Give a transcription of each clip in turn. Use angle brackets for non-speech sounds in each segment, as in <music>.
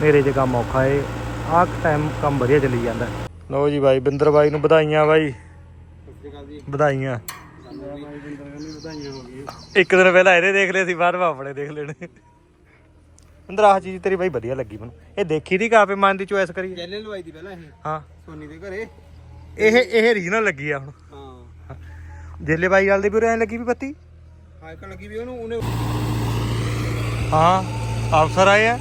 ਹਨੇਰੇ 'ਚ ਕੰਮ ਔਖਾ ਏ। ਆਹ ਟਾਈਮ ਕੰਮ ਵਧੀਆ ਚੱਲੀ ਜਾਂਦਾ। ਲਓ ਜੀ ਬਾਈ ਬਿੰਦਰ ਬਾਈ ਨੂੰ ਵਧਾਈਆਂ ਬਾਈ। ਵਧਾਈਆਂ। ਇੱਕ ਦਿਨ ਪਹਿਲਾਂ ਇਹਦੇ ਦੇਖ ਲਏ ਸੀ ਬਾਅਦ ਵਿੱਚ ਆਪਣੇ ਦੇਖ ਲੈਣੇ। ਅੰਦਰ ਆਹ ਚੀਜ਼ ਤੇਰੀ ਬਾਈ ਵਧੀਆ ਲੱਗੀ ਮੈਨੂੰ। ਇਹ ਦੇਖੀ ਦੀ ਕਾਪੇ ਮਨ ਦੀ ਚੋਇਸ ਕਰੀ? ਜੈਲੇ ਲਵਾਈ ਦੀ ਪਹਿਲਾਂ ਇਹ। ਹਾਂ। ਸੋਨੀ ਦੇ ਘਰੇ। ਇਹ ਇਹ ਰੀਜਨਲ ਲੱਗੀ ਆ ਹੁਣ। ਹਾਂ। ਜੇਲੇ ਬਾਈ ਵਾਲ ਦੀ ਵੀ ਐਂ ਲੱਗੀ ਵੀ ਬੱਤੀ? ਹਾਂ ਇੱਕ ਲੱਗੀ ਵੀ ਉਹਨੂੰ ਉਹਨੇ ਹਾਂ ਅਫਸਰ ਆਏ ਆ।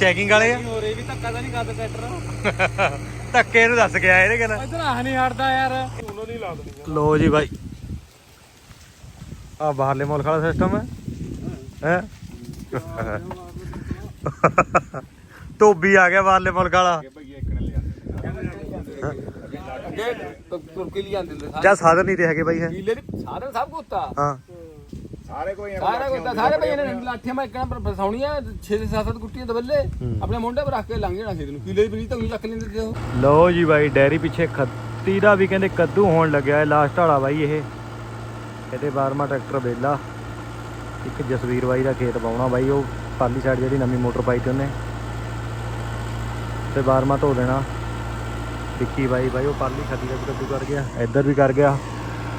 ਚੈਕਿੰਗ ਵਾਲੇ ਆ। ਹੋਰ ਇਹ ਵੀ ਧੱਕਾ ਤਾਂ ਨਹੀਂ ਕਰਦਾ ਟਰੈਕਟਰ <laughs> ਧੱਕੇ ਨੂੰ ਦੱਸ ਗਿਆ ਇਹਦੇ ਗੱਲ ਇਧਰ ਆਹ ਨਹੀਂ ਹਟਦਾ ਯਾਰ। ਉਹਨੂੰ ਨਹੀਂ ਲਾ ਦੇਣੀ ਲੋ ਜੀ ਬਾਈ। ਆ ਬਾਹਰਲੇ ਮੁਲਕ ਵਾਲਾ ਸਿਸਟਮ ਹੈ। ਹੈ? <laughs> ਧੋਬੀ ਆ ਗਿਆ ਬਾਹਰਲੇ ਮੁਲਕ ਵਾਲਾ। ਅੱਗੇ ਤੁਰਕੀ ਲਈ ਜਾਂਦੇ ਹੁੰਦੇ ਜਾਂ ਸਾਧਨ ਨਹੀਂ ਤੇ ਹੈਗੇ ਬਾਈ ਹੈ ਕੀਲੇ ਦੀ ਸਾਧਨ ਸਭ ਕੁਝ ਤਾਂ ਹਾਂ। ਸਾਰੇ ਕੋਈ ਸਾਰੇ ਕੋਈ ਤਾਂ ਸਾਰੇ ਭਈ ਇਹਨਾਂ ਨੇ ਲਾਠੀਆਂ ਮੈਂ ਇੱਕਣਾ ਪਰ ਫਸਾਉਣੀਆਂ 6 7 7 ਗੁੱਟੀਆਂ ਦਬੱਲੇ ਆਪਣੇ ਮੁੰਡੇ ਪਰ ਰੱਖ ਕੇ ਲੰਘ ਜਾਣਾ ਖੇਤ ਨੂੰ। ਕੀਲੇ ਦੀ ਬਣੀ ਤਾਂ ਉਹੀ ਚੱਕ ਲੈਂਦੇ ਤੇ ਉਹ। ਲੋ ਜੀ ਬਾਈ ਡੈਰੀ ਪਿੱਛੇ ਖੱਤੀ ਦਾ ਵੀ ਕਹਿੰਦੇ ਕੱਦੂ ਹੋਣ ਲੱਗਿਆ ਲਾਸਟ ਵਾਲਾ ਬਾਈ ਇਹ। ਇਹਦੇ 12ਵਾਂ ਟਰੈਕਟਰ ਵੇਲਾ ਇੱਕ ਜਸਵੀਰ ਬਾਈ ਦਾ ਖੇਤ ਪਾਉਣਾ ਬਾਈ ਉਹ ਪਾਲੀ ਸਾਈਡ ਜਿਹੜੀ ਨਵੀਂ ਮੋਟਰ ਪਾਈ ਤੇ ਉਹਨੇ। ਤੇ 12ਵਾਂ ਧੋ ਦੇਣਾ। ਵਿੱਕੀ ਬਾਈ ਬਾਈ ਉਹ ਪਾਲੀ ਖੱਤੀ ਦਾ ਵੀ ਕੱਦੂ ਕਰ ਗਿਆ। ਇੱਧਰ ਵੀ ਕਰ ਗਿਆ।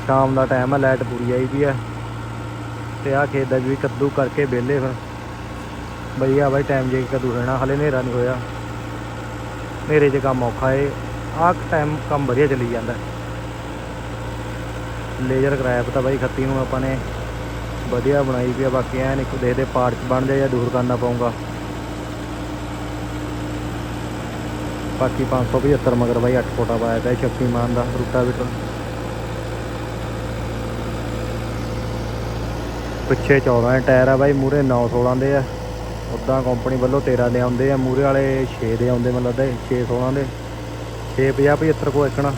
ਸ਼ਾਮ ਦਾ ਟਾਈਮ ਹੈ ਲਾਈਟ ਪੂਰੀ ਆਈ ਵੀ ਹੈ। ਤੇ ਆਹ ਖੇਤ ਦਾ ਵੀ ਕੱਦੂ ਕਰਕੇ ਵਿਹਲੇ ਫਿਰ। ਬਈ ਆ ਬਾਈ ਟਾਈਮ ਜੇ ਕੱਦੂ ਰਹਿਣਾ ਹਲੇ ਹਨੇਰਾ ਨਹੀਂ ਹੋਇਆ। ਹਨੇਰੇ 'ਚ ਕੰਮ ਔਖਾ ਏ। ਆਹ ਟਾਈਮ ਕੰਮ ਵਧੀਆ ਚੱਲੀ ਜਾਂਦਾ। ਲੇਜ਼ਰ ਕਰਾਇਆ ਪਤਾ ਬਾਈ ਖੱਤੀ ਨੂੰ ਆਪਾਂ ਨੇ ਵਧੀਆ ਬਣਾਈ ਪਈ ਆ, ਬਾਕੀ ਐਨ ਇੱਕ ਦੇਖਦੇ ਪਾਰਟਸ ਬਣ ਜਾਏ ਜਾਂ ਦੂਰ ਕਰਨਾ ਪਊਗਾ ਬਾਕੀ 575 ਮਗਰ ਬਾਈ 8 ਫੋਟਾ ਪਾਇਆ ਤਾਂ ਸ਼ਕਤੀਮਾਨ ਦਾ ਰੂਟਾਵੀਟਰ। ਪਿੱਛੇ 14 ਦੇ ਟਾਇਰ ਆ ਬਾਈ ਮੂਰੇ 9 16 ਦੇ ਆ। ਉਦਾਂ ਕੰਪਨੀ ਵੱਲੋਂ 13 ਦੇ ਆਉਂਦੇ ਆ ਮੂਰੇ ਵਾਲੇ 6 ਦੇ ਆਉਂਦੇ, ਮੈਨੂੰ ਲੱਗਦਾ 6 16 ਦੇ। 6 50 75 ਕੋ ਇੱਕਣਾ।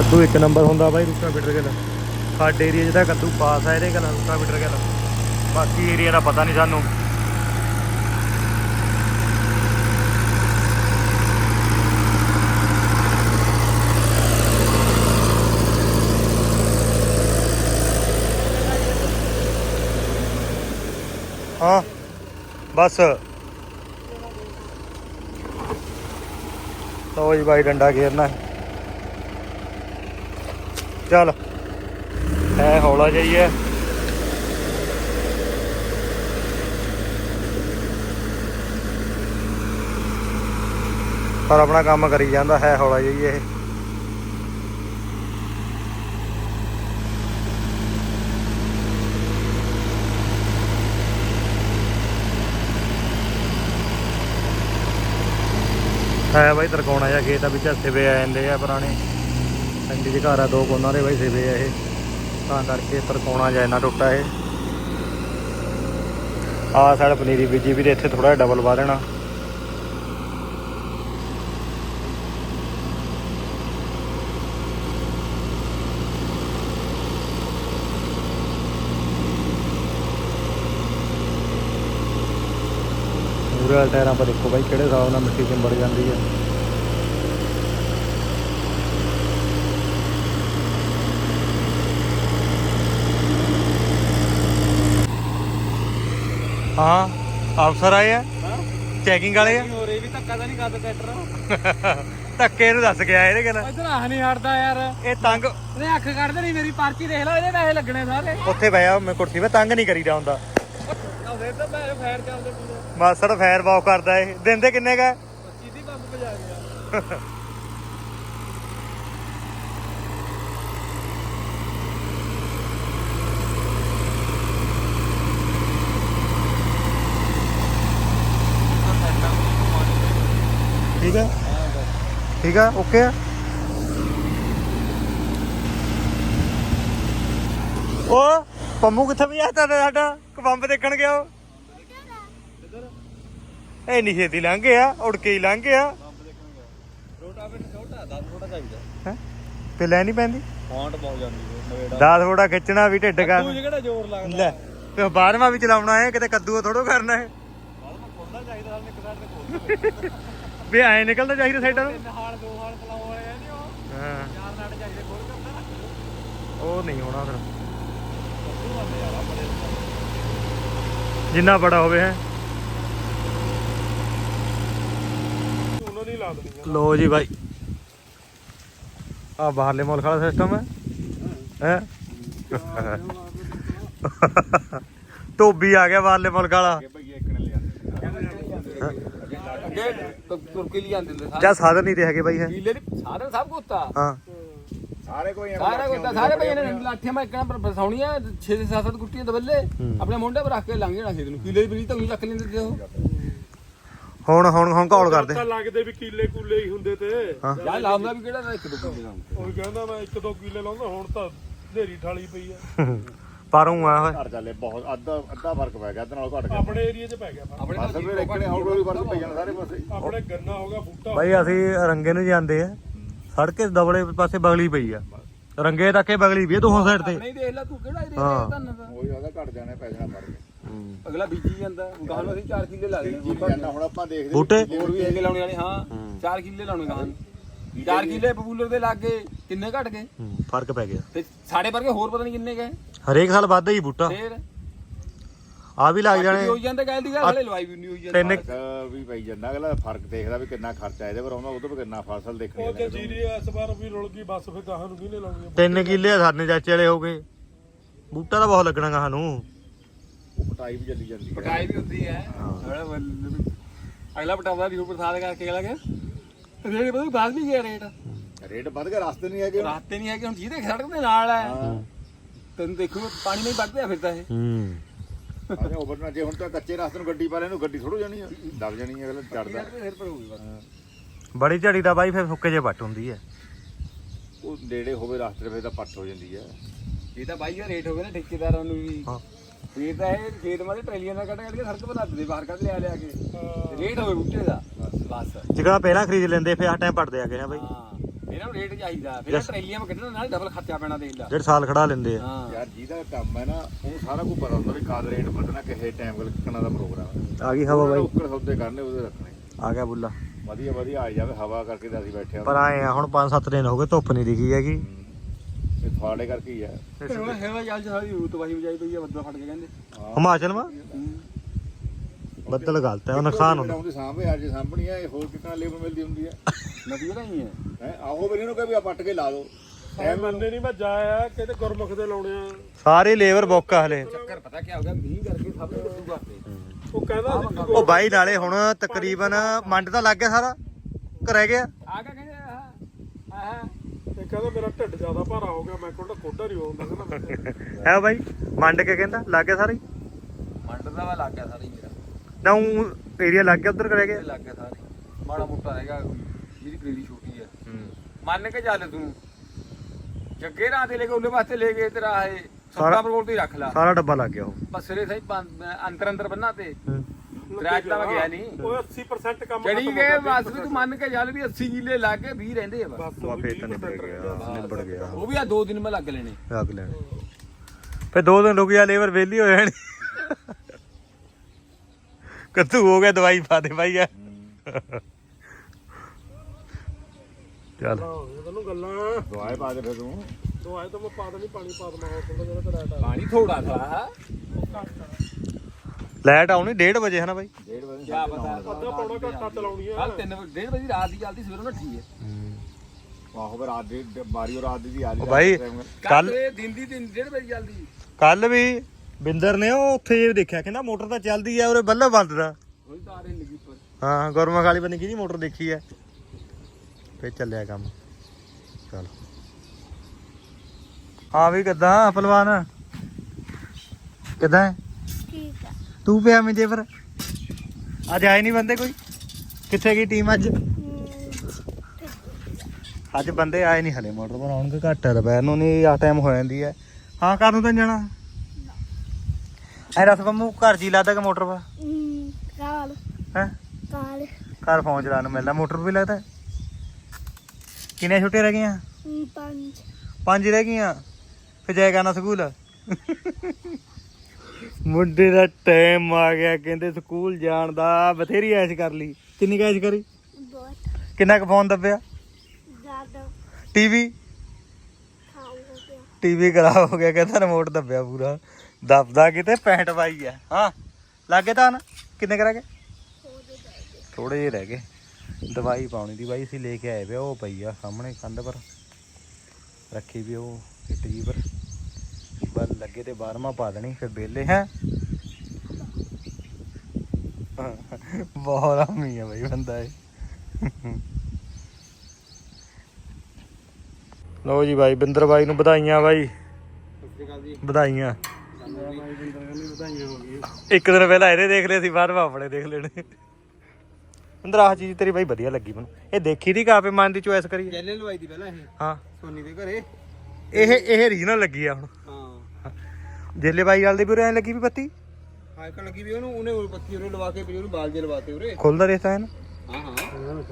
ਕੱਦੂ ਇੱਕ ਨੰਬਰ ਹੁੰਦਾ ਬਾਈ ਰੂਟਾਵੀਟਰ ਗੱਲ ਸਾਡੇ ਏਰੀਆ 'ਚ ਤਾਂ ਕੱਦੂ ਪਾਸ ਆ ਇਹਦੇ ਗੱਲ ਰੂਟਾਵੀਟਰ ਗੱਲ ਬਾਕੀ ਏਰੀਆ ਦਾ ਪਤਾ ਨਹੀਂ ਸਾਨੂੰ। ਹਾਂ, ਬਸ। ਤੋ ਜੀ ਬਾਈ ਡੰਡਾ ਘੇਰਨਾ। ਹੈ ਚੱਲ। ਹੈ ਹੌਲਾ ਜਾਈਏ ਪਰ ਆਪਣਾ ਕੰਮ ਕਰੀ ਜਾਂਦਾ, ਹੈ ਹੌਲਾ ਜਾਈਏ ਇਹ। ਹੈ ਬਾਈ ਤਰਕਾਉਣਾ ਜਾਂ ਖੇਤ ਆ ਵਿੱਚ ਸਿਵੇ ਆ ਜਾਂਦੇ ਆ ਪੁਰਾਣੇ। ਪਿੰਡੀ ਦੇ ਘਰ ਆ, ਦੋ ਕੋਨਾਂ ਦੇ ਬਾਈ ਸਿਵੇ ਆ ਇਹ। ਤਾਂ ਕਰਕੇ ਤਰਕਾਉਣਾ ਜਾਂ ਇੰਨਾ ਟੁੱਟਾ ਇਹ। ਆ ਸਾਡਾ ਪਨੀਰੀ ਬੀਜੀ ਵੀ ਤੇ ਇੱਥੇ ਥੋੜਾ ਡਬਲ ਵਾ ਦੇਣਾ। ਮੂਰੇ ਵਾਲੇ ਟਾਇਰਾਂ ਪਰ ਦੇਖੋ ਬਾਈ ਕਿਹੜੇ ਹਿਸਾਬ ਨਾਲ ਮਿੱਟੀ ਚਿੰਬੜ ਜਾਂਦੀ ਹੈ ਹਾਂ ਅਫਸਰ ਆਏ ਆ। ਚੈਕਿੰਗ ਵਾਲੇ ਆ। ਹੋਰ ਇਹ ਵੀ ਧੱਕਾ ਤਾਂ ਨਹੀਂ ਕਰਦਾ ਟਰੈਕਟਰ <laughs> ਧੱਕੇ ਨੂੰ ਦੱਸ ਗਿਆ ਇਹਦੇ ਗੱਲ ਇਧਰ ਆਹ ਨਹੀਂ ਹਟਦਾ ਯਾਰ। ਇਹ ਤੰਗ ਉਹਨੇ ਅੱਖ ਕੱਢ ਦੇਣੀ ਮੇਰੀ ਪਰਚੀ ਦੇਖ ਲੈ ਇਹਦੇ ਪੈਸੇ ਲੱਗਣੇ ਸਾਰੇ। ਉੱਥੇ ਪਿਆ ਮੈਂ ਕੁਰਸੀ 'ਤੇ ਤੰਗ ਨਹੀਂ ਕਰੀਦਾ ਹੁੰਦਾ। ਤਾਂ ਮੈਂ ਫਾਇਰ ਚੱਲਦੇ। ਪੂਰੇ ਮਾਸੜ ਫਾਇਰ ਵਾਕ ਕਰਦਾ ਇਹ। ਦਿੰਦੇ ਕਿੰਨੇ ਕਾ 25 ਦੀ ਬੰਬ ਵਜਾ ਗਿਆ <laughs> ਠੀਕ ਹੈ? ਠੀਕ ਹੈ? ਓਕੇ? ਆ ਓ ਪੰਮੂ ਕਿੱਥੇ ਆ ਤੁਹਾਡਾ ਸਾਡਾ? ਬੰਬ ਦੇਖਣ ਗਿਆ ਉਹ। ਇਹ ਨਹੀਂ ਛੇਤੀ ਲੰਘ ਗਿਆ ਉੜ ਕੇ ਹੀ ਲੰਘ ਗਿਆ। ਰੋਟਾਵੇਟਰ ਛੋਟਾ 10 ਥੋੜਾ ਚਾਹੀਦਾ ਹੈਂ? ਤੇ ਲੈ ਨਹੀਂ ਪੈਂਦੀ? ਫੌਂਟ ਬਹੁਤ ਜਾਂਦੀ ਨਵੇੜਾ ਦਾਦ ਥੋੜਾ ਖਿੱਚਣਾ ਵੀ ਢਿੱਡ ਤੂੰ ਕਰ ਜ਼ੋਰ ਲੱਗਦਾ? ਲੈ ਤੇ ਬਾਰਵਾਂ ਵੀ ਚਲਾਉਣਾ ਹੈ ਕਿਤੇ ਕੱਦੂ ਥੋੜੋ ਕਰਨਾ ਹੈ। ਖੋਲਣਾ ਚਾਹੀਦਾ ਹਰ ਇੱਕ ਸਾਈਡ ਤੇ ਖੋਲ ਵੀ ਐ ਨਿਕਲਦਾ ਚਾਹੀਦਾ ਸਾਈਡਾਂ ਨੂੰ? ਤਿੰਨ ਹਾਲ ਦੋ ਹਾਲ ਚਲਾਉਣ ਵਾਲੇ ਆ ਨਹੀਂ ਉਹ। ਹਾਂ। ਚਾਰ ਨਾਟ ਚਾਹੀਦੇ ਖੋਲ ਕੇ ਹੁੰਦਾ ਨਾ ਉਹ ਨਹੀਂ ਹੋਣਾ ਫਿਰ। ਬੰਦੇ ਬੜੇ ਜਿੰਨਾ ਬੜਾ ਹੋਵੇ ਹੈ। ਉਹਨਾਂ ਦੀ ਲਾ ਦੇਣੀ ਲੋ ਜੀ ਬਾਈ। ਆ ਬਾਹਰਲੇ ਮੁਲਕ ਵਾਲਾ ਸਿਸਟਮ ਹੈ। ਹੈ। ਧੋਬੀ ਆ ਗਿਆ ਬਾਹਰਲੇ ਮੁਲਕ ਵਾਲਾ। ਤੁਰ ਕੇ ਜਾਂ ਸਾਧਨ ਨਹੀਂ ਤੇ ਹੈਗੇ ਬਾਈ ਹੈ? ਕੀਲੇ ਦੀ ਸਾਧਨ ਸਭ ਕੁੱਤਾ ਹਾਂ। ਸਾਰੇ ਕੋਈ ਸਾਰਾ ਕੁੱਤਾ ਸਾਰੇ ਭਈਏ ਨੇ ਲਾਠੀਆਂ ਮੈਂ ਇੱਕਣਾ ਫਸਾਉਣੀਆਂ 6 7 7 ਗੁੱਟੀਆਂ ਦਬੱਲੇ ਆਪਣੇ ਮੁੰਡੇ ਪਰ ਰੱਖ ਕੇ ਲੰਘ ਜਾਣਾ ਖੇਤ ਨੂੰ। ਕੀਲੇ ਦੀ ਬਣੀ ਤਾਂ ਉਹੀ ਚੱਕ ਲੈਂਦੇ ਤੇ ਉਹ। ਹੁਣ ਹੁਣ ਹੁਣ ਕਾਲ ਕਰਦੇ। ਤਾਂ ਲੱਗਦੇ ਵੀ ਕੀਲੇ ਕੂਲੇ ਹੀ ਹੁੰਦੇ ਤੇ। ਯਾਰ ਲਾਉਂਦਾ ਵੀ ਕਿਹੜਾ ਇੱਕ ਦੋ ਕਿੱਲੇ ਲਾਉਂਦਾ। ਉਹ ਕਹਿੰਦਾ ਮੈਂ ਇੱਕ ਦੋ ਕੀਲੇ ਲਾਉਂਦਾ ਹੁਣ ਤਾਂ ਢੇਰੀ ਠਾਲੀ ਪਈ ਆ। <laughs> ਪਰੋਂ ਆ ਹੋਏ ਘਰ ਚੱਲੇ ਬਹੁਤ ਅੱਧਾ ਅੱਧਾ ਫ਼ਰਕ ਪੈ ਗਿਆ ਅੱਧੇ ਨਾਲ ਘਟ ਗਿਆ। ਆਪਣੇ ਏਰੀਆ 'ਚ ਪੈ ਗਿਆ ਫ਼ਰਕ। ਆਪਣੇ ਬਸ ਫਿਰ ਇੱਕ ਨੇ ਹੌਲੀ ਫ਼ਰਕ ਪਈ ਜਾਣਾ ਸਾਰੇ ਪਾਸੇ। ਆਪਣੇ ਗੰਨਾ ਹੋ ਗਿਆ ਬੂਟਾ ਬਾਈ ਅਸੀਂ ਰੰਗੇ ਨੂੰ ਜਾਂਦੇ ਆ। ਸੜਕੇ ਦਬਲੇ ਪਾਸੇ ਬਗਲੀ ਪਈ ਆ। ਰੰਗੇ ਤੱਕੇ ਬਗਲੀ ਵੀ ਆ ਦੋਹਾਂ ਸਾਈਡ ਤੇ। ਨਹੀਂ ਦੇਖ ਲੈ ਤੂੰ ਕਿਹੜਾ ਏਰੀਆ ਹਾਂ। ਦਾ ਧੰਨ ਦਾ? ਉਹੀ ਆਦਾ ਘਟ ਜਾਣੇ ਪੈ ਜਾਣਾ ਫ਼ਰਕ ਅਗਲਾ ਬੀਜੀ ਜਾਂਦਾ। ਗਾਹਾਂ ਨੂੰ ਅਸੀਂ 4 ਕਿੱਲੇ ਲਾ ਦੇਣੇ। ਜੀ ਜਾਨਾ ਹੁਣ ਆਪਾਂ ਦੇਖਦੇ ਬੂਟੇ ਹੋਰ ਵੀ ਹੈਗੇ ਲਾਉਣੇ ਵਾਲੇ ਹਾਂ। 4 ਕਿੱਲੇ ਲਾਉਣੇ ਗਾਹਾਂ 4 ਕਿੱਲੇ ਪਪੂਲਰ ਦੇ ਲੱਗੇ ਕਿੰਨੇ ਘਟ ਗਏ? ਹੂੰ, ਫ਼ਰਕ ਪੈ ਗਿਆ। ਤੇ ਸਾਡੇ ਵਰਗੇ ਹੋਰ ਪਤਾ ਨਹੀਂ ਕਿੰਨੇ ਗਏ। ਹਰੇਕ ਸਾਲ ਵੱਧਦਾ ਹੀ ਬੂਟਾ। ਫੇਰ? ਆ ਵੀ ਲੱਗ ਵੀ ਜਾਣੇ। ਹੋਈ ਜਾਂਦੇ ਕਹਿੰਦੀ ਗੱਲ ਹਲੇ ਲਵਾਈ ਵੀ ਨਹੀਂ ਹੋਈ ਜਾਂਦੀ। ਤਿੰਨ ਫ਼ਰਕ ਵੀ ਪਈ ਜਾਂਦਾ ਅਗਲਾ ਫ਼ਰਕ ਦੇਖਦਾ ਵੀ ਕਿੰਨਾ ਖਰਚਾ ਇਹਦੇ ਪਰ ਆਉਂਦਾ ਉਦੋਂ ਵੀ ਕਿੰਨਾ ਫਸਲ ਦੇਖਣੀ ਉਹ ਤੇ ਹੈ ਜੀਰੀ ਇਸ ਵਾਰ ਵੀ ਰੁਲ ਗਈ ਬਸ ਫਿਰ ਗਾਹਾਂ ਨੂੰ ਕਿਹਨੇ ਲਾਉਣੀ ਆ? ਤਿੰਨ ਕਿੱਲੇ ਸਾਡੇ ਚਾਚੇ ਵਾਲੇ ਹੋ ਗਏ। ਬੂਟਾ ਤਾਂ ਬਹੁਤ ਲੱਗਣਾ ਗਾ ਸਾਨੂੰ ਪਟਾਈ ਵੀ ਚੱਲੀ ਜਾਂਦੀ ਹੈ। ਪਕਾਈ ਵੀ ਹੁੰਦੀ ਹੈ। ਅਗਲਾ ਪਟਾਵਾ ਵੀ ਉੱਪਰ ਸਾਦ ਕਰਕੇ ਅਗਲਾ ਗਿਆ ਰੇਟ ਬਦਲ ਬਾਅਦ ਵੀ ਗਿਆ ਰੇਟ। ਰੇਟ ਵੱਧ ਗਿਆ ਰਸਤੇ ਨਹੀਂ ਹੈਗੇ। ਰਾਤੇ ਨਹੀਂ ਹੈ ਕਿ ਹੁਣ ਜਿਹਦੇ ਸੜਕ ਦੇ ਨਾਲ ਹੈ। ਹਾਂ। ਤੈਨੂੰ ਦੇਖੋ ਪਾਣੀ ਨਹੀਂ ਵੱਧਦਾ ਫਿਰ ਤਾਂ ਇਹ। ਹੂੰ। ਅਰੇ ਉਹ ਬਟਨਾ ਜੇ ਹੁਣ ਤਾਂ ਕੱਚੇ ਰਸਤੇ ਨੂੰ ਗੱਡੀ ਪਾ ਲੈ ਇਹਨੂੰ ਗੱਡੀ ਥੋੜੋ ਜਾਣੀ ਆ। ਦਬ ਜਾਣੀ ਹੈ ਅਗਲਾ ਚੜਦਾ ਫਿਰ ਪਰ ਹੋਊਗੀ ਬਸ। ਬੜੀ ਝੜੀ ਦਾ ਬਾਈ ਫਿਰ ਫੁੱਕੇ ਜੇ ਪੱਟ ਹੁੰਦੀ ਹੈ। ਉਹ ਨੇੜੇ ਹੋਵੇ ਰਸਤੇ ਤੇ ਫਿਰ ਤਾਂ ਪੱਟ ਹੋ ਜਾਂਦੀ ਹੈ ਇਹ ਤਾਂ ਬਾਈ ਦਾ ਰੇਟ ਹੋ ਗਿਆ ਨਾ ਠੇਕੇਦਾਰਾਂ ਨੂੰ ਵੀ। ਹਾਂ। ਫੇਰ ਤਾਂ ਇਹ ਖੇਤ ਮਾਰੇ ਟਰੈਲੀਆਂ ਨਾਲ ਕੱਢ ਕੱਢ ਕੇ ਸੜਕ ਬਣਾ ਦਿੰਦੇ ਬਾਹਰ ਕੱਢ ਲਿਆ ਲਿਆ ਕੇ। ਰੇਟ ਹੋਵੇ ਬੂਟੇ ਦਾ। ਬਸ। ਜਿਹੜਾ ਪਹਿਲਾਂ ਖਰੀਦ ਲੈਂਦੇ ਫਿਰ ਆ ਟਾਈਮ ਪੱਟਦੇ ਆ ਗਏ ਆ ਬਾਈ। ਹਾਂ ਇਹਨਾਂ ਨੂੰ ਰੇਟ ਚਾਹੀਦਾ। ਫਿਰ ਟਰੈਲੀਆਂ ਮੈਂ ਕੱਢਣ ਨਾਲ ਡਬਲ ਖਰਚਾ ਪੈਣਾ ਦੇਖ ਲਾ ਡੇਢ ਸਾਲ ਖੜਾ ਲੈਂਦੇ ਆ। ਹਾਂ। ਯਾਰ ਜਿਹਦਾ ਕੰਮ ਹੈ ਨਾ ਉਹ ਸਾਰਾ ਕੁਝ ਪਤਾ ਹੁੰਦਾ ਵੀ ਕਦ ਰੇਟ ਵਧਣਾ ਕਿਸੇ ਟਾਈਮ ਕਿੰਨਾ ਦਾ ਪ੍ਰੋਗਰਾਮ ਹੈ। ਆ ਗਈ ਹਵਾ ਬਾਈ। ਉੱਕਰ ਸੌਦੇ ਕਰਨੇ ਉਹਦੇ ਰੱਖਣੇ। ਆ ਗਿਆ ਬੁੱਲਾ। ਵਧੀਆ ਵਧੀਆ ਆ ਜਾਵੇ ਹਵਾ ਕਰਕੇ ਤਾਂ ਅਸੀਂ ਬੈਠੇ ਪਰ ਆਏ ਆ ਹੁਣ 5-7 ਦਿਨ ਹੋ ਗਏ ਧੁੱਪ ਨਹੀਂ ਦਿਖੀ ਹੈਗੀ। ਹਾਂ। ਇਹ ਤੁਹਾਡੇ ਕਰਕੇ ਹੀ ਹੈ ਹੁਣ ਹੈਵਾ ਚੱਲ ਸਾਰੀ ਰੂਤ ਵਾਹੀ ਵਜਾਈ ਪਈ ਆ ਬੱਦਲ ਫਟ ਕੇ ਕਹਿੰਦੇ। ਹਿਮਾਚਲ ਮਾ ਬੱਦਲ ਗਲਤ ਹੈ ਉਹ ਨੁਕਸਾਨ ਹੁੰਦਾ। ਉਹਦੇ ਸਾਹਮਣੇ ਅੱਜ ਸਾਹਮਣੀ ਆ ਇਹ ਹੋਰ ਕਿੰਨਾ ਲੇਬਰ ਮਿਲਦੀ ਹੁੰਦੀ ਹੈ ਨਦੀ ਦਾ ਹੀ ਹੈ। ਹੈ ਆਹੋ ਵੀਰੇ ਨੂੰ ਕਹੇ ਵੀ ਆ ਪੱਟ ਕੇ ਲਾ ਦਿਓ ਐ ਮੰਨੇ ਨਹੀਂ ਮੈਂ ਜਾਇਆ ਕਿਤੇ ਗੁਰਮੁਖ ਦੇ ਲਾਉਣੇ ਆ। ਸਾਰੀ ਲੇਬਰ ਬੁੱਕ ਆ ਹਲੇ। ਚੱਕਰ ਪਤਾ ਕੀ ਹੋ ਗਿਆ ਮੀਂਹ ਕਰਕੇ ਸਭ ਨੂੰ ਕੱਦੂ ਕਰਤੇ ਉਹ ਕਹਿੰਦਾ ਸੀ ਉਹ ਬਾਈ ਨਾਲੇ ਹੁਣ ਤਕਰੀਬਨ ਮੰਡ ਤਾਂ ਲੱਗ ਗਿਆ ਸਾਰਾ ਰਹਿ ਗਿਆ। ਆ ਕੇ ਕਹਿੰਦੇ ਆਹ ਆਹ ਇਹ ਕਹਿੰਦਾ ਮੇਰਾ ਢਿੱਡ ਜ਼ਿਆਦਾ ਭਾਰਾ ਹੋ ਗਿਆ ਮੈਂ ਕੋਲ ਕੋਡਾ ਨਹੀਂ ਆਉਂਦਾ ਕਹਿੰਦਾ ਹੈ ਬਾਈ ਮੰਡ ਕੇ ਕਹਿੰਦਾ ਲੱਗ ਗਿਆ ਸਾਰਾ ਹੀ? ਮੰਡ ਦਾ ਵਾ ਲੱਗ ਗਿਆ ਸਾਰਾ ਹੀ ਮੇਰਾ। ਨਾ ਏਰੀਆ ਲੱਗ ਗਿਆ ਉਧਰ ਇਹ ਗਿਆ? ਲੱਗ ਗਿਆ ਸਾਰੇ। ਮਾੜਾ ਮੋਟਾ ਹੈਗਾ ਜਿਹਦੀ ਗ੍ਰੇਡੀ ਛੋਟੀ ਹੈ। ਮੰਨ ਕੇ ਚੱਲ ਤੂੰ ਜੱਗੇ ਰਾਹ ਤੇ ਲੈ ਕੇ ਉਹਲੇ ਵਾਸਤੇ ਲੈ ਗਏ ਤੇਰਾ ਇਹ ਸਾਰਾ- ਸੱਤਾ ਪਰੋਲ ਤੇ ਹੀ ਰੱਖ ਲਾ। ਸਾਰਾ ਡੱਬਾ ਲੱਗ ਗਿਆ ਉਹ। ਬਸਰੇ ਸਹੀ ਅੰਦਰ ਅੰਦਰ ਬੰਨਾ ਤੇ। ਰਾਜ ਤਾਂ ਗਿਆ ਨਹੀਂ। ਉਹ 80% ਕੰਮ ਖਤਮ ਗਏ ਹੋ ਬਸ ਵੀ ਤੂੰ ਮੰਨ ਕੇ ਚੱਲ ਵੀ 80 ਕਿੱਲੇ ਲਾ ਕੇ 20 ਰਹਿੰਦੇ ਆ ਬਸ। ਬਸ ਵਾ ਉਹ ਫੇਰ ਵੀਹ ਤਾਂ ਨਿਬੜ ਗਿਆ ਨਿਬੜ ਗਿਆ। ਉਹ ਵੀ ਆ ਦੋ ਦਿਨ ਮੈਂ ਲੱਗ ਲੈਣੇ। ਲੱਗ ਲੈਣ। ਫੇ ਦੋ ਦਿਨ ਰੁਕ ਜਾ ਲੇਬਰ ਵਿਹਲੀ ਹੋ ਜਾਣੀ। ਕੱਦੂ ਹੋ ਗਿਆ ਦਵਾਈ ਪਾ ਦੇ ਬਾਈ ਆ। ਚੱਲ। ਹਾਂ, ਇਹ ਤੈਨੂੰ ਗੱਲਾਂ। ਦਵਾਈ ਪਾ ਦੇ ਫਿਰ ਤੂੰ। ਦਵਾਈ ਤਾਂ ਮੈਂ ਪਾ ਦੇਣੀ ਪਾਣੀ ਪਾ ਦਮਾ ਹੋਰ ਥੋੜਾ ਜਿਹੜਾ ਤੇ ਰੈਟ ਪਾਣੀ ਥੋੜਾ ਥਾ ਲਾਈਟ ਆਉਣੀ 1:30 ਵਜੇ ਹੈ ਨਾ ਬਾਈ? ਡੇਢ ਵਜੇ ਕੀ ਪਤਾ ਅੱਧਾ ਪੌਣਾ ਘੰਟਾ ਚਲਾਉਣੀ ਆ। ਕੱਲ 3 ਵਜੇ 1:30 ਵਜੇ ਰਾਤ ਦੀ ਚੱਲਦੀ ਸਵੇਰ ਨੂੰ ਨੱਠੀ ਹੈ। ਆਹੋ ਫਿਰ ਰਾਤ ਦੀ ਬਾਰੀ ਰਾਤ ਦੀ ਆ ਉਹ ਬਾਈ ਕੱਲ ਦਿਨ ਦੀ ਦਿਨ 1:30 ਵਜੇ ਚੱਲਦੀ। ਕੱਲ ਵੀ ਬਿੰਦਰ ਨੇ ਉਹ ਉੱਥੇ ਦੇਖਿਆ ਕਹਿੰਦਾ ਮੋਟਰ ਤਾਂ ਚੱਲਦੀ ਆ ਉਹਰੇ ਬੱਲਬ ਬੰਦ ਦਾ। ਕੋਈ ਤਾਰ ਨਹੀਂ ਲੱਗੀ ਪਰ ਹਾਂ ਗੁਰਮੁਖ ਵਾਲੀ ਬਣੀ ਕਿਹਦੀ ਮੋਟਰ ਦੇਖੀ ਐ ਫੇ ਚੱਲਿਆ ਕੰਮ। ਚਲ। ਹਾਂ ਵੀ ਕਿੱਦਾਂ ਪਹਿਲਵਾਨ ਕਿੱਦਾਂ? ਠੀਕ ਆ। ਤੂੰ ਪਿਆ ਮਿੰਜੇ ਫਿਰ? ਅੱਜ ਆਏ ਨਹੀਂ ਬੰਦੇ ਕੋਈ? ਕਿੱਥੇ ਗਈ ਟੀਮ ਅੱਜ? ਅੱਜ ਬੰਦੇ ਆਏ ਨਹੀਂ ਹਲੇ ਮੋਟਰ ਬਣਾਉਣਗੇ ਘੱਟ ਹੈ ਦੁਪਹਿਰ ਨੂੰ ਨਹੀਂ ਆ ਟਾਈਮ ਹੋ ਜਾਂਦੀ ਹੈ ਹਾਂ ਕਰਨ ਤਾਂ ਨੀ ਜਾਣਾ? ਐ ਰਸ ਪੰਮੂ ਘਰ ਜੀ ਲੱਗਦਾ ਕਿ ਮੋਟਰ ਵਾ? ਹਮ, ਕਾਲ। ਹੈ? ਕਾਲ। ਘਰ ਫੋਨ ਚਲਾਉਣ ਨੂੰ ਮਿਲਦਾ ਮੋਟਰ ਵੀ ਲੱਗਦਾ? ਕਿੰਨੇ ਛੁੱਟੀਆਂ ਰਹਿ ਗਈਆਂ? ਹਮ, ਪੰਜ। ਪੰਜ ਰਹਿ ਗਈਆਂ? ਫਿਰ ਜਾਏਗਾ ਕਰਨਾ ਸਕੂਲ? ਮੁੰਡੇ ਦਾ ਟਾਈਮ ਆ ਗਿਆ ਕਹਿੰਦੇ ਸਕੂਲ ਜਾਣ ਦਾ ਬਥੇਰੀ ਐਸ਼ ਕਰ ਲਈ। ਕਿੰਨੀ ਕੁ ਐਸ਼ ਕਰੀ? ਬਹੁਤ। ਕਿੰਨਾ ਕੁ ਫੋਨ ਦੱਬਿਆ? ਜ਼ਿਆਦਾ। ਟੀਵੀ ਖਾਊਗਾ ਪਿਆ ਟੀਵੀ ਖਰਾਬ ਹੋ ਗਿਆ ਕਹਿੰਦਾ ਰਿਮੋਟ ਦੱਬਿਆ ਪੂਰਾ। ਦੱਬਦਾ ਕਿਤੇ 65 ਪਾਈ ਆ। ਹਾਂ ਲੱਗੇ ਤਾਂ ਕਿੰਨੇ ਕਰਾ ਗਏ? ਥੋੜੇ ਜਿਹੇ ਰਹਿ ਗਏ। ਦਵਾਈ ਪਾਉਣੀ ਦੀ ਬਾਈ ਅਸੀਂ ਲੈ ਕੇ ਆਏ ਵੇ ਉਹ ਪਈ ਆ ਸਾਹਮਣੇ ਕੰਧ ਪਰ। ਰੱਖੀ ਵੀ ਉਹ ਇੱਟ ਜੀ ਪਰ। ਬਸ ਲੱਗੇ ਤੇ 12ਵਾਂ ਪਾ ਦੇਣੀ ਫਿਰ ਬੇਲੇ ਹੈ। ਬਹੁਤ ਆਮੀ ਆ ਬਾਈ ਬੰਦਾ ਇਹ। ਲੋ ਜੀ ਬਾਈ ਬਿੰਦਰ ਬਾਈ ਨੂੰ ਵਧਾਈਆਂ ਬਾਈ। ਵਧਾਈਆਂ। ਇੱਕ ਦਿਨ ਪਹਿਲਾਂ ਇਹਦੇ ਦੇਖ ਲਏ ਸੀ ਬਾਅਦ ਵਿੱਚ ਆਪਣੇ ਦੇਖ ਲੈਣੇ। ਅੰਦਰ ਆਹ ਚੀਜ਼ ਤੇਰੀ ਬਾਈ ਵਧੀਆ ਲੱਗੀ ਮੈਨੂੰ। ਇਹ ਦੇਖੀ ਦੀ ਕਾਪੇ ਮਨ ਦੀ ਚੋਇਸ ਕਰੀ। ਜੈਲੇ ਲਵਾਈ ਦੀ ਪਹਿਲਾਂ ਇਹ। ਹਾਂ। ਸੋਨੀ ਦੇ ਘਰੇ। ਇਹ ਇਹ ਰੀਜਨਲ ਲੱਗੀ ਆ ਹੁਣ। ਹਾਂ। ਜੇਲੇ ਬਾਈ ਵਾਲ ਦੀ ਵੀ ਐਂ ਲੱਗੀ ਵੀ ਬੱਤੀ ਹਾਂ ਇੱਕ ਲੱਗੀ ਵੀ ਉਹਨੂੰ ਉਹਨੇ ਉਹ ਪੱਤੀ ਉਹਨੂੰ ਲਵਾ ਕੇ ਫਿਰ ਉਹਨੂੰ ਬਾਲ ਜੇ ਲਵਾਤੇ ਉਰੇ। ਖੁੱਲਦਾ ਰੇਤਾ ਹੈ ਨਾ ਹਾਂ ਹਾਂ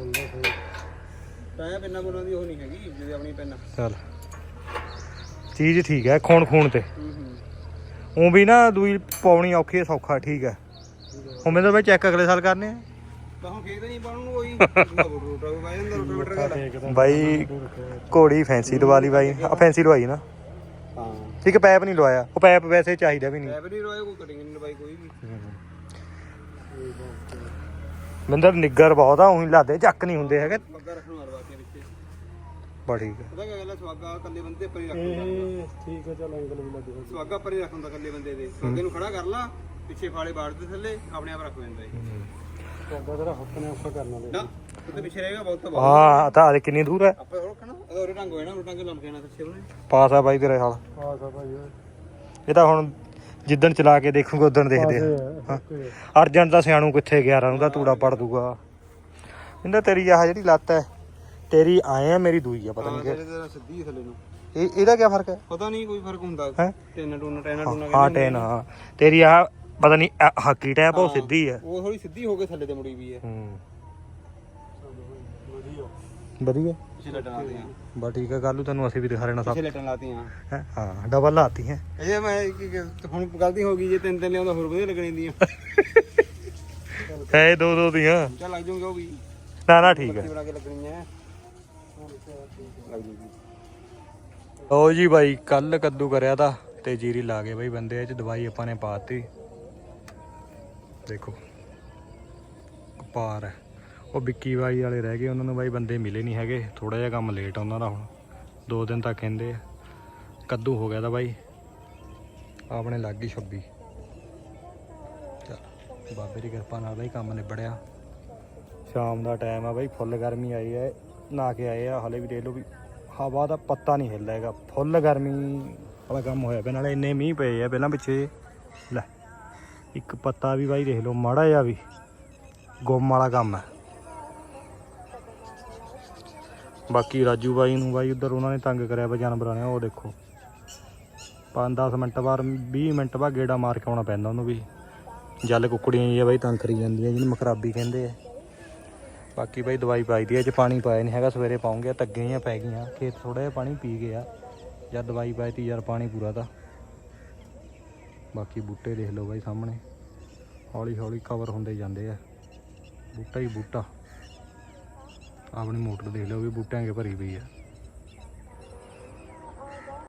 ਪੈਨ ਪੈਨਾਂ ਬੋਲਾਂ ਦੀ ਉਹ ਨਹੀਂ ਹੈਗੀ ਜਿਹਦੇ ਆਪਣੀ ਪੈਨ। ਚੱਲ। ਚੀਜ਼ ਠੀਕ ਹੈ ਖੂਨ ਖੂਨ ਤੇ। ਹੂੰ ਹੂੰ। ਉਹ ਵੀ ਨਾ ਦੂਈ ਪਾਉਣੀ ਔਖੀ ਹੈ, ਸੌਖਾ ਠੀਕ ਹੈ ਹੁਣ ਮੈਨੂੰ ਬਾਈ ਚੈੱਕ ਅਗਲੇ ਸਾਲ ਕਰਨੇ ਆ। ਬਾਹੋਂ ਖੇਤ ਨਹੀਂ ਪਾਉਣ ਨੂੰ ਕੋਈ। ਰੋਟਾ ਕੋਈ ਜਾਂਦਾ ਰੋਟਾ ਗੱਲ ਬਾਈ ਘੋੜੀ ਫੈਂਸੀ ਲਵਾ ਲਈ ਬਾਈ। ਆ ਫੈਂਸੀ ਲਵਾਈ ਨਾ। ਹਾਂ। ਠੀਕ ਪੈਪ ਨਹੀਂ ਲਵਾਇਆ। ਉਹ ਪੈਪ ਵੈਸੇ ਚਾਹੀਦਾ ਵੀ ਨਹੀਂ। ਪੈਪ ਨਹੀਂ ਰੋਇਆ ਕੋਈ ਕਟਿੰਗ ਨਹੀਂ ਲਵਾਈ ਕੋਈ ਵੀ। ਮਿੰਦਰ ਨਿੱਗਰ ਬਹੁਤ ਆ ਉਹੀ ਲਾਦੇ ਚੱਕ ਨਹੀਂ ਹੁੰਦੇ ਹੈਗੇ। ਰੱਖਣ ਬਾ ਠੀਕ ਹੈ ਕੀ ਗੱਲ ਹੈ ਸਵਾਗਾ ਇਕੱਲੇ ਬੰਦੇ ਪਰ ਹੀ ਰੱਖਦਾ ਠੀਕ ਹੈ ਚੱਲ ਐਂਗਲ ਵੀ ਲੱਗ ਸਵਾਗਾ ਪਰ ਹੀ ਰੱਖਦਾ ਇਕੱਲੇ ਬੰਦੇ ਦੇ। ਸਵਾਗੇ ਨੂੰ ਖੜਾ ਕਰ ਲਾ ਪਿੱਛੇ ਫਾਲੇ ਬਾੜ ਦੇ ਥੱਲੇ ਆਪਣੇ ਆਪ ਰੱਖ ਜਾਂਦਾ ਇਹ। ਜਾਂਦਾ ਤੇਰਾ ਹੱਥ ਨੇ ਔਖਾ ਕਰਨਾ ਦੇ ਨਾ ਉੱਤੇ ਪਿੱਛੇ ਰਹੇਗਾ ਬਹੁਤ ਤਾਂ ਬਹੁਤ ਹਾਂ ਤਾਂ ਹਲੇ ਕਿੰਨੀ ਦੂਰ ਹੈ ਆਪਾਂ ਹੋਰ ਰੱਖਣਾ ਉਹਦਾ ਉਰੇ ਟੰਗ ਹੋਇਆ ਨਾ ਉਰੇ ਟੰਗ ਲੰਮ ਜਾਣਾ ਪਿੱਛੇ ਉਹਨੇ। ਪਾਸ ਆ ਬਾਈ ਤੇਰੇ ਹਾਲ ਆ ਸਾ ਭਾਈ ਓਏ। ਇਹ ਤਾਂ ਹੁਣ ਜਿੱਦਣ ਚਲਾ ਕੇ ਦੇਖੂਗਾ ਉਦੋਂ ਦੇਖਦੇ ਆ। ਹਾਂ। ਅਰਜਨ ਦਾ ਸਿਆਣੂ ਕਿੱਥੇ ਗਿਆ ਰਾਂ ਦਾ ਤੂੜਾ ਪੜ ਦੂਗਾ। ਇਹਦਾ ਤੇਰੀ ਆਹ ਜਿਹੜੀ ਲੱਤ ਹੈ ਤੇਰੀ ਆਏ ਆ ਮੇਰੀ ਦੂਈ ਆ ਪਤਾ ਨਹੀਂ ਤੇਰੇ ਤੇਰਾ ਸਿੱਧੀ ਹੈ ਥੱਲੇ ਨੂੰ। ਕਿ ਇਹ ਇਹਦਾ ਕੀ ਫ਼ਰਕ ਹੈ? ਪਤਾ ਨਹੀਂ ਕੋਈ ਫ਼ਰਕ ਹੁੰਦਾ। ਹੈਂ? ਟੈਨਾ ਟੂਨਾ ਟੈਨਾ ਟੂਨਾ ਹਾਂ ਟੈਨ ਹਾਂ। ਤੇਰੀ ਆਹ ਪਤਾ ਨਹੀਂ ਆਹ ਹਾਕੀ ਟੈਪ ਉਹ ਸਿੱਧੀ ਹੈ ਉਹ ਥੋੜੀ ਸਿੱਧੀ ਹੋ ਕੇ ਥੱਲੇ ਤੇ ਮੁੜੀ ਵੀ ਹੈ ਹੂੰ। ਵਧੀਆ। ਪਿੱਛੇ ਲਟਣ ਲਾਤੀਆਂ। ਬਾ ਠੀਕ ਹੈ ਕੱਲ ਨੂੰ ਤੈਨੂੰ ਅਸੀਂ ਵੀ ਦਿਖਾ ਰਹਿਣਾ ਸਭ। ਪਿੱਛੇ ਲਟਣ ਲਾਤੀਆਂ। ਹੈਂ? ਹਾਂ ਡਬਲ ਲਾਤੀ ਹੈ। ਇਹ ਮੈਂ ਕੀ- ਕੀ- ਹੁਣ ਗਲਤੀ ਹੋ ਗਈ ਜੇ ਤਿੰਨ ਤਿੰਨ ਲਿਆਉਂਦਾ ਹੋਰ ਵਧੀਆ ਲੱਗਣੀ <laughs> ਦੋ ਦੋ ਦੀਆਂ। ਚੱਲ ਲੱਗ ਜੂਗਾ ਉਹ ਵੀ। ਨਾ ਨਾ ਠੀਕ ਹੈ ਬਣਾ ਕੇ ਲਓ ਜੀ ਬਾਈ ਕੱਲ ਕੱਦੂ ਕਰਿਆ ਤਾਂ ਤੇ ਜੀਰੀ ਲਾ ਗਏ ਬਾਈ ਬੰਦੇ, ਇਹ ਚ ਦਵਾਈ ਆਪਾਂ ਨੇ ਪਾਤੀ ਦੇਖੋ ਕਪਾਰ ਉਹ ਵਿੱਕੀ ਬਾਈ ਵਾਲੇ ਰਹਿ ਗਏ, ਉਹਨਾਂ ਨੂੰ ਬਾਈ ਬੰਦੇ ਮਿਲੇ ਨਹੀਂ ਹੈਗੇ। ਥੋੜਾ ਜਿਹਾ ਕੰਮ ਲੇਟ ਉਹਨਾਂ ਦਾ ਹੁਣ। ਦੋ ਦਿਨ ਤੱਕ ਕਹਿੰਦੇ ਆ। ਕੱਦੂ ਹੋ ਗਿਆ ਤਾਂ ਬਾਈ ਆਪਣੇ ਲੱਗ ਗਈ 26 ਚਲ, ਬਾਬੇ ਦੀ ਕਿਰਪਾ ਨਾਲ ਬਾਈ ਕੰਮ ਨਿਬੜਿਆ। ਸ਼ਾਮ ਦਾ ਟਾਈਮ ਆ ਬਾਈ, ਫੁੱਲ ਗਰਮੀ ਆਈ ਹੈ। ਨਹਾ ਕੇ ਆਏ ਆ, ਹਲੇ ਵੀ ਦੇਖ ਲਓ ਵੀ ਹਵਾ ਦਾ ਪੱਤਾ ਨਹੀਂ ਹਿੱਲਦਾ ਹੈਗਾ। ਫੁੱਲ ਗਰਮੀ ਵਾਲਾ ਕੰਮ ਹੋਇਆ ਪਿਆ, ਨਾਲੇ ਇੰਨੇ ਮੀਂਹ ਪਏ ਆ ਪਹਿਲਾਂ ਪਿੱਛੇ। ਲੈ, ਇੱਕ ਪੱਤਾ ਵੀ ਬਾਈ ਦੇਖ ਲਓ, ਮਾੜਾ ਜਿਹਾ ਵੀ ਗੁੰਮ ਵਾਲਾ ਕੰਮ ਹੈ ਬਾਕੀ ਰਾਜੂ ਬਾਈ ਨੂੰ ਬਾਈ ਉਧਰ ਉਹਨਾਂ ਨੇ ਤੰਗ ਕਰਿਆ ਵਾ ਜਾਨਵਰਾਂ ਨੇ, ਉਹ ਦੇਖੋ। 5-10 ਮਿੰਟ ਬਾਅਦ 20 ਮਿੰਟ ਬਾਅਦ ਗੇੜਾ ਮਾਰ ਕੇ ਆਉਣਾ ਪੈਂਦਾ ਉਹਨੂੰ ਵੀ। ਜਲ ਕੁੱਕੜੀਆਂ ਜੀ ਬਾਈ ਤੰਗ ਕਰੀ ਜਾਂਦੀਆਂ, ਜਿਹਨੂੰ ਮਕਰਾਬੀ ਕਹਿੰਦੇ ਆ। ਬਾਕੀ ਬਾਈ ਦਵਾਈ ਪਾਈ ਦੀ ਹੈ ਜੇ ਪਾਣੀ ਪਾਇਆ ਨਹੀਂ ਹੈਗਾ, ਸਵੇਰੇ ਪਾਉਂਗੇ ਤੱਗੇ ਜਾਂ ਪੈ ਗਈਆਂ, ਖੇਤ ਥੋੜਾ ਜਿਹਾ ਪਾਣੀ ਪੀ ਗਿਆ। ਜਦ ਦਵਾਈ ਪਾਈ ਤੀ, ਯਾਰ ਪਾਣੀ ਪੂਰਾ ਤਾਂ। ਬਾਕੀ ਬੂਟੇ ਦੇਖ ਲਓ ਬਾਈ ਸਾਹਮਣੇ। ਹੌਲੀ ਹੌਲੀ ਕਵਰ ਹੁੰਦੇ ਜਾਂਦੇ ਆ। ਬੂਟਾ ਹੀ ਬੂਟਾ। ਆਪਣੀ ਮੋਟਰ ਦੇਖ ਲਓ ਵੀ ਬੂਟਿਆਂ ਕੇ ਭਰੀ ਪਈ ਆ।